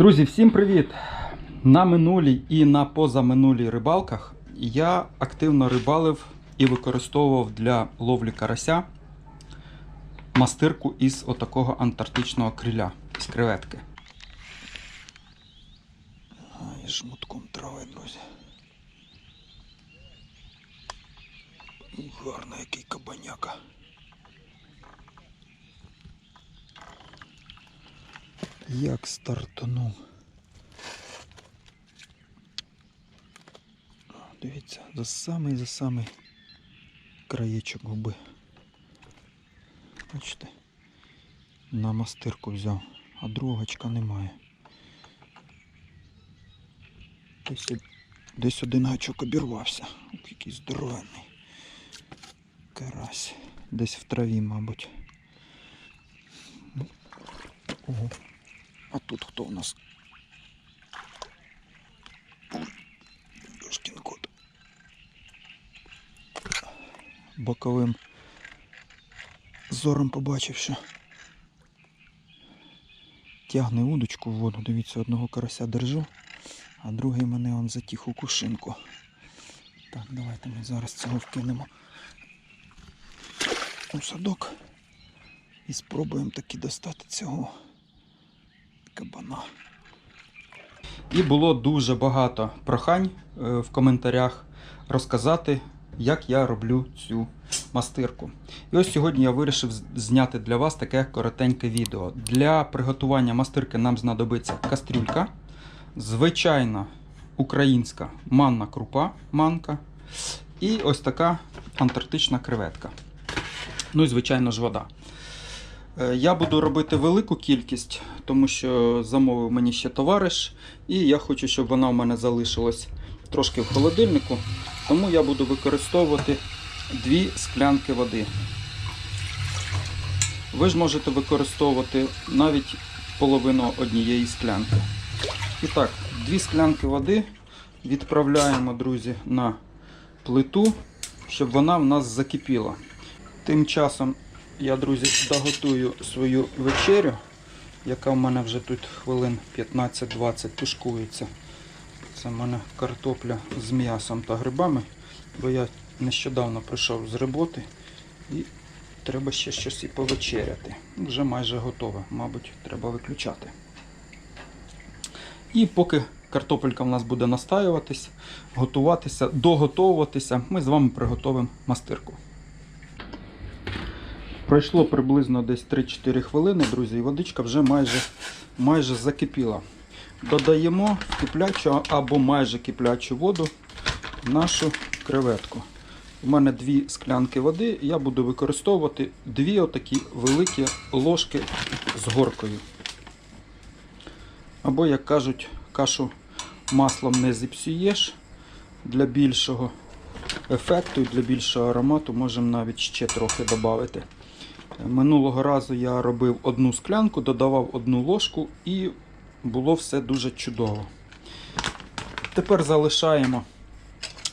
Друзі, всім привіт! На минулій і на позаминулій рибалках я активно рибалив і використовував для ловлі карася мастирку із отакого антарктичного криля з креветки. І жмутком трави, друзі. Гарний який кабаняка. Як стартанув. Дивіться, за самий за самий краєчок губи. Бачите? На мастирку взяв, а другого очка немає. Десь, десь один гачок обірвався. Ох, Який здоровенний. Карась. Десь в траві, мабуть. Ого. А тут хто у нас? Ёшкин кот. Боковим зором побачив, що тягне удочку в воду. Дивіться, одного карася держу, а другий мене он затіг у кушинку. Так, давайте ми зараз цього вкинемо у садок і спробуємо таки достати цього кабана. І було дуже багато прохань е, в коментарях розказати, як я роблю цю мастирку. І ось сьогодні я вирішив зняти для вас таке коротеньке відео. Для приготування мастирки нам знадобиться кастрюлька, звичайна українська манна крупа, манка, і ось така антарктична креветка. Ну і звичайно ж вода. Е, Я буду робити велику кількість, тому що замовив мені ще товариш, і я хочу, щоб вона у мене залишилась трошки в холодильнику. Тому я буду використовувати дві склянки води. Ви ж можете використовувати навіть половину однієї склянки. І так, дві склянки води відправляємо, друзі, на плиту, щоб вона в нас закипіла. Тим часом я, друзі, доготую свою вечерю, яка в мене вже тут хвилин 15-20 тушкується. Це в мене картопля з м'ясом та грибами, бо я нещодавно прийшов з роботи і треба ще щось і повечеряти. Вже майже готове, мабуть, треба виключати. І поки картопелька в нас буде настаюватись, готуватися, доготовуватися, ми з вами приготовимо мастирку. Пройшло приблизно десь 3-4 хвилини, друзі, і водичка вже майже, майже закипіла. Додаємо киплячу або майже киплячу воду в нашу креветку. У мене дві склянки води, я буду використовувати дві отакі великі ложки з горкою. Або, як кажуть, кашу маслом не зіпсуєш для більшого ефекту і для більшого аромату можемо навіть ще трохи додати. Минулого разу я робив одну склянку, додавав одну ложку і було все дуже чудово. Тепер залишаємо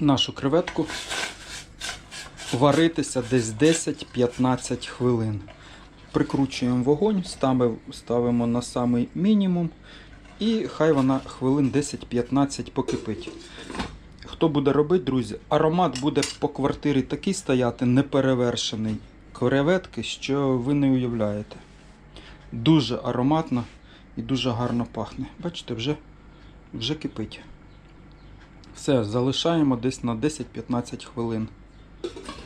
нашу креветку варитися десь 10-15 хвилин. Прикручуємо вогонь, ставимо, на самий мінімум, і хай вона хвилин 10-15 покипить. Хто буде робити, друзі, аромат буде по квартирі такий стояти, неперевершений креветки, що ви не уявляєте. Дуже ароматно і дуже гарно пахне. Бачите, вже, вже кипить. Все, залишаємо десь на 10-15 хвилин.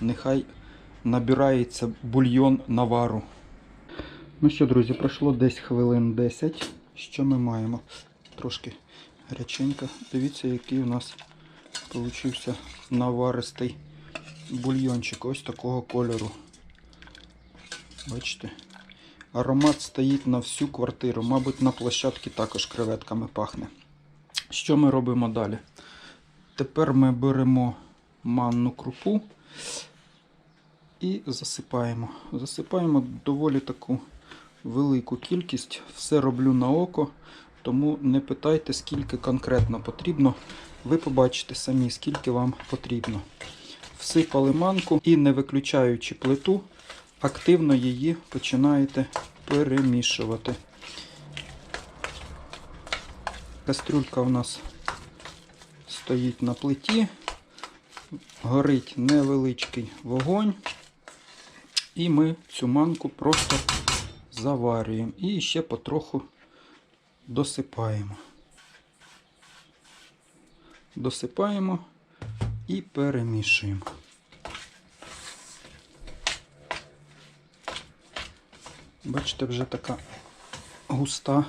Нехай набирається бульйон навару. Ну що, друзі, пройшло десь хвилин 10. Що ми маємо? Трошки гаряченько. Дивіться, який у нас получився наваристий бульйончик ось такого кольору. Бачите? Аромат стоїть на всю квартиру. Мабуть, на площадці також креветками пахне. Що ми робимо далі? Тепер ми беремо манну крупу і засипаємо. Засипаємо доволі таку велику кількість. Все роблю на око, тому не питайте, скільки конкретно потрібно. Ви побачите самі, скільки вам потрібно. Всипали манку і не виключаючи плиту, активно її починаєте перемішувати. Кастрюлька у нас стоїть на плиті, горить невеличкий вогонь, і ми цю манку просто заварюємо і ще потроху досипаємо. Досипаємо і перемішуємо. Бачите, вже така густа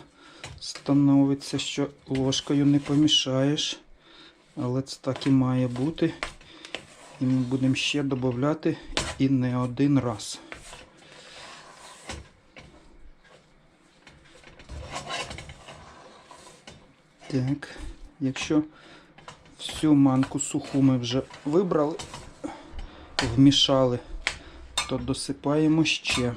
становиться, що ложкою не помішаєш. Але це так і має бути. І ми будемо ще додати і не один раз. Так, якщо всю манку суху ми вже вибрали, вмішали, то досипаємо ще.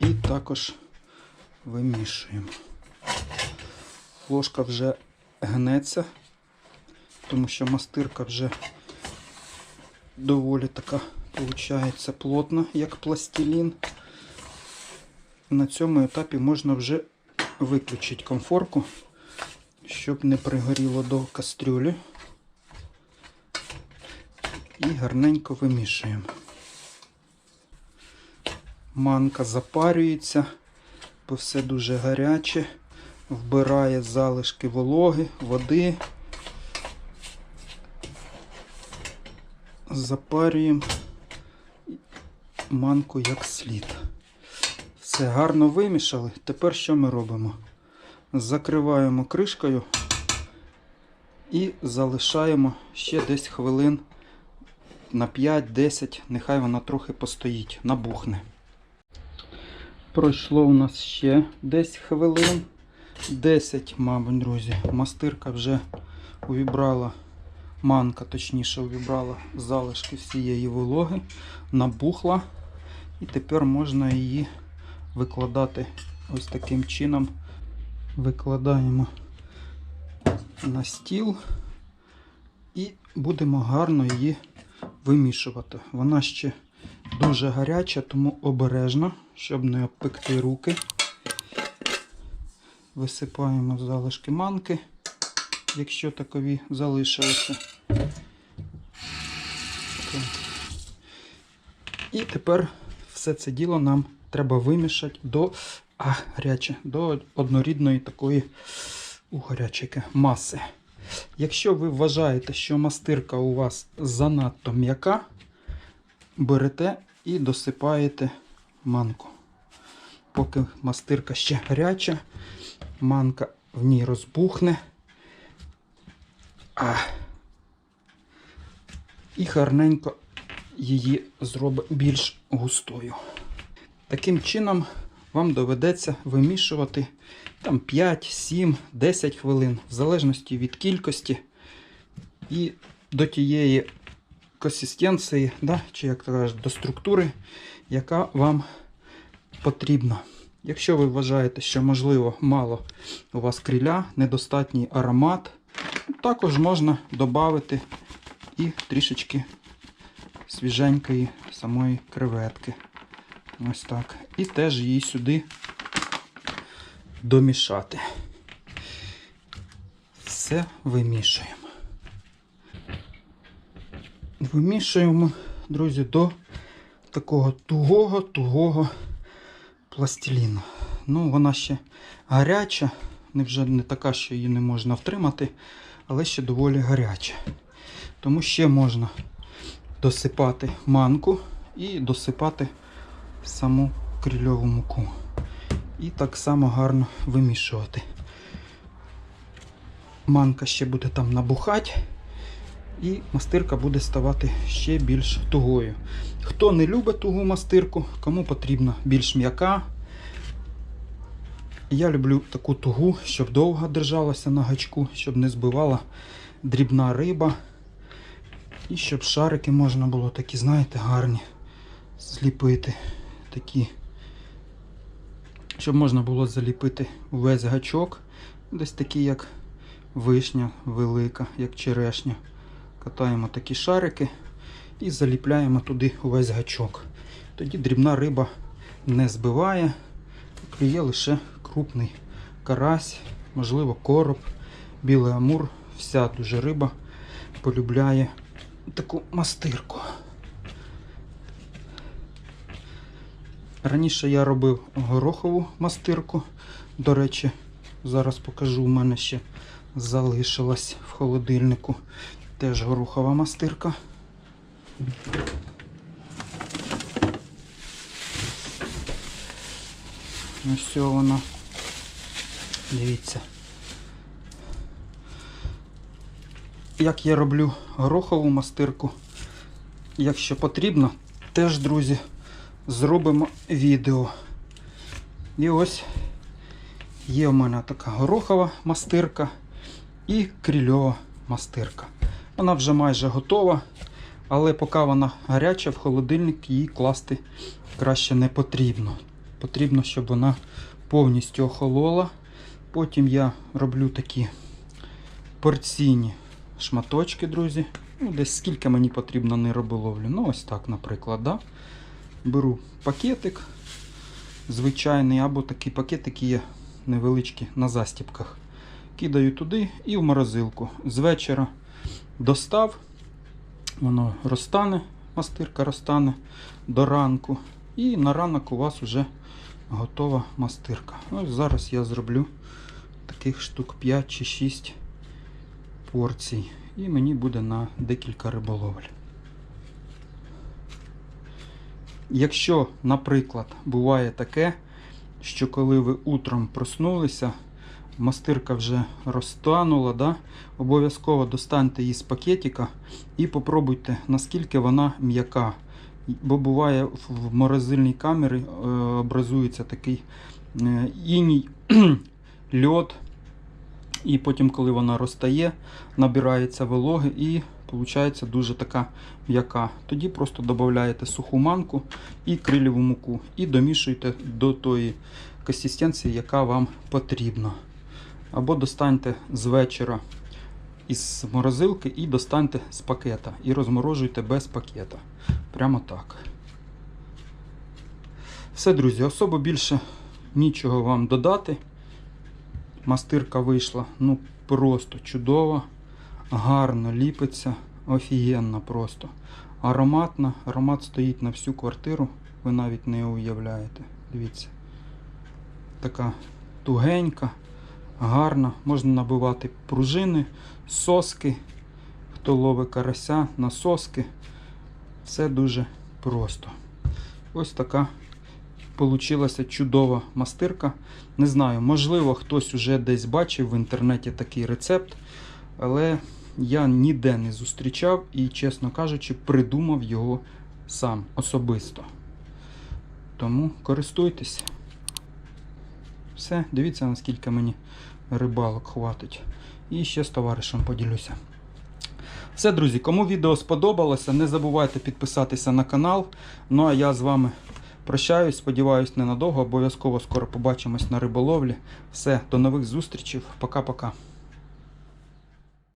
І також вимішуємо. Ложка вже гнеться, тому що мастирка вже доволі така, виходить, плотна, як пластилін. На цьому етапі можна вже виключити комфорку, щоб не пригоріло до кастрюлі. І гарненько вимішуємо. Манка запарюється, бо все дуже гаряче, вбирає залишки вологи, води. Запарюємо манку як слід. Все гарно вимішали. Тепер що ми робимо? Закриваємо кришкою і залишаємо ще десь хвилин на 5-10, нехай вона трохи постоїть, набухне. Пройшло у нас ще десь хвилин. 10, мабуть, друзі. Мастирка вже увібрала, манка, точніше, увібрала залишки всієї вологи, набухла. І тепер можна її викладати ось таким чином. Викладаємо на стіл і будемо гарно її вимішувати. Вона ще дуже гаряча, тому обережно, щоб не обпекти руки. Висипаємо залишки манки, якщо такові залишилися. І тепер все це діло нам треба вимішати до а, гаряче, до однорідної такої у гарячики маси. Якщо ви вважаєте, що мастирка у вас занадто м'яка, берете і досипаєте манку. Поки мастирка ще гаряча, манка в ній розбухне. А. І гарненько її зробить більш густою. Таким чином вам доведеться вимішувати там 5, 7, 10 хвилин, в залежності від кількості і до тієї консистенції, да, чи як то кажуть, до структури, яка вам потрібна. Якщо ви вважаєте, що можливо мало у вас криля, недостатній аромат, також можна додати і трішечки свіженької самої креветки. Ось так. І теж її сюди домішати. Все вимішуємо. Вимішуємо, друзі, до такого тугого-тугого пластиліну. Ну, вона ще гаряча, не вже не така, що її не можна втримати, але ще доволі гаряча. Тому ще можна досипати манку і досипати саму крильову муку. І так само гарно вимішувати. Манка ще буде там набухати, і мастирка буде ставати ще більш тугою. Хто не любить тугу мастирку, кому потрібна більш м'яка. Я люблю таку тугу, щоб довго держалася на гачку, щоб не збивала дрібна риба. І щоб шарики можна було такі, знаєте, гарні зліпити. Такі, щоб можна було заліпити увесь гачок. Десь такі, як вишня велика, як черешня. Катаємо такі шарики і заліпляємо туди увесь гачок. Тоді дрібна риба не збиває клює лише крупний карась, можливо, короб, білий амур. Вся дуже риба полюбляє таку мастирку. Раніше я робив горохову мастирку. До речі, зараз покажу, у мене ще залишилась в холодильнику теж горохова мастирка. Ось вона. Дивіться. Як я роблю горохову мастирку. Якщо потрібно, теж, друзі, зробимо відео. І ось є у мене така горохова мастирка і крильова мастирка. Вона вже майже готова, але поки вона гаряча, в холодильник її класти краще не потрібно. Потрібно, щоб вона повністю охолола. Потім я роблю такі порційні шматочки, друзі. Ну, десь скільки мені потрібно не риболовлю. Ну, ось так, наприклад. Да? Беру пакетик звичайний, або такі пакетики є невеличкі на застіпках. Кидаю туди і в морозилку. З вечора достав, воно розтане, мастирка розтане до ранку. І на ранок у вас вже готова мастирка. Ось зараз я зроблю таких штук 5 чи 6 порцій. І мені буде на декілька риболовель. Якщо, наприклад, буває таке, що коли ви утром проснулися, мастирка вже розтанула, да? обов'язково достаньте її з пакетика і попробуйте, наскільки вона м'яка. Бо буває в морозильній камері е, образується такий е, іній льод, і потім, коли вона розтає, набирається вологи і виходить дуже така м'яка. Тоді просто додаєте суху манку і криліву муку і домішуєте до тої консистенції, яка вам потрібна. Або достаньте з вечора із морозилки і достаньте з пакета. І розморожуйте без пакета. Прямо так. Все, друзі, особо більше нічого вам додати. Мастирка вийшла ну просто чудова, гарно ліпиться, офігенно просто. Ароматна, аромат стоїть на всю квартиру, ви навіть не уявляєте. Дивіться. Така тугенька, гарна. Можна набивати пружини, соски. Хто ловить карася на соски. Все дуже просто. Ось така Получилася чудова мастирка. Не знаю, можливо, хтось уже десь бачив в інтернеті такий рецепт, але я ніде не зустрічав і, чесно кажучи, придумав його сам особисто. Тому користуйтесь. Все, дивіться, наскільки мені рибалок хватить. І ще з товаришем поділюся. Все, друзі, кому відео сподобалося, не забувайте підписатися на канал. Ну а я з вами прощаюсь, сподіваюсь, ненадовго. Обов'язково скоро побачимось на риболовлі. Все, до нових зустрічей. Пока-пока.